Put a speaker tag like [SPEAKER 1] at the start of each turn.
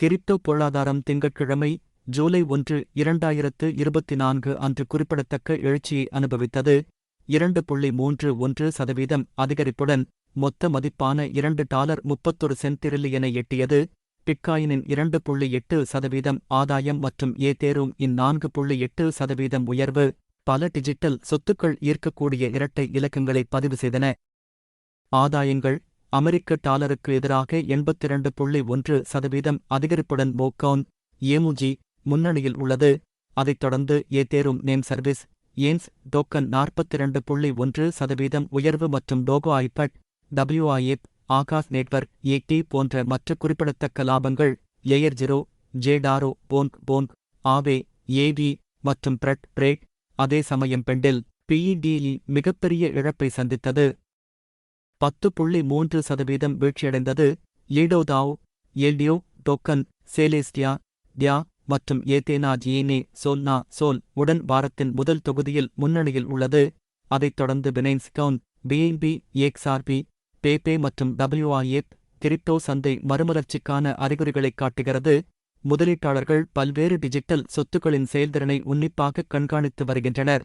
[SPEAKER 1] Crypto பொருளாதாரம் திங்கட்கிழமை ஜூலை ஒன்று இரண்டாயிரத்து இருபத்தி நான்கு அன்று குறிப்பிடத்தக்க எழுச்சியை அனுபவித்தது. இரண்டு புள்ளி மூன்று ஒன்று சதவீதம் அதிகரிப்புடன் மொத்த மதிப்பான இரண்டு டாலர் முப்பத்தொரு சென்திரில்லியனை எட்டியது. பிட்காயினின் இரண்டு புள்ளி எட்டு சதவீதம் ஆதாயம் மற்றும் ஏதேரும் இந்நான்கு புள்ளி எட்டு சதவீதம் உயர்வு. பல டிஜிட்டல் சொத்துக்கள் ஈர்க்கக்கூடிய இரட்டை இலக்கங்களை பதிவு செய்தன. ஆதாயங்கள் அமெரிக்க டாலருக்கு எதிராக எண்பத்திரண்டு புள்ளி ஒன்று சதவீதம் அதிகரிப்புடன் போக்கவுன் ஏமுஜி முன்னணியில் உள்ளது. அதைத் தொடர்ந்து Ethereum name service ENS token நாற்பத்திரண்டு புள்ளி ஒன்று சதவீதம் உயர்வு மற்றும் டோகோ ஐபட் டபிள்யூஐஎப் ஆகாஷ் நெட்வொர்க் ஏடி போன்ற மற்ற குறிப்பிடத்தக்க லாபங்கள் ஏயர் ஜீரோ ஜேடாரோ போன்க் போன்க் ஆவே ஏவி மற்றும் பிரெட் பிரேக் அதே சமயம் பெண்டில் பிஇடிஇ மிகப்பெரிய இழப்பை சந்தித்தது. பத்து புள்ளி மூன்று சதவீதம் வீழ்ச்சியடைந்தது. லீடோதாவ் எல்டியோ டோக்கன் சேலேஸ்டியா தியா மற்றும் ஏதேனா ஜியேனே சோல்னா சோல் உடன் வாரத்தின் முதல் தொகுதியில் முன்னணியில் உள்ளது. அதைத் தொடர்ந்து Binance coin BNB XRP Pepe மற்றும் டபிள்யூஐஎப் கிரிப்டோ சந்தை மறுமலர்ச்சிக்கான அறிகுறிகளைக் காட்டுகிறது. முதலீட்டாளர்கள் பல்வேறு டிஜிட்டல் சொத்துக்களின் செயல்திறனை உன்னிப்பாக கண்காணித்து வருகின்றனர்.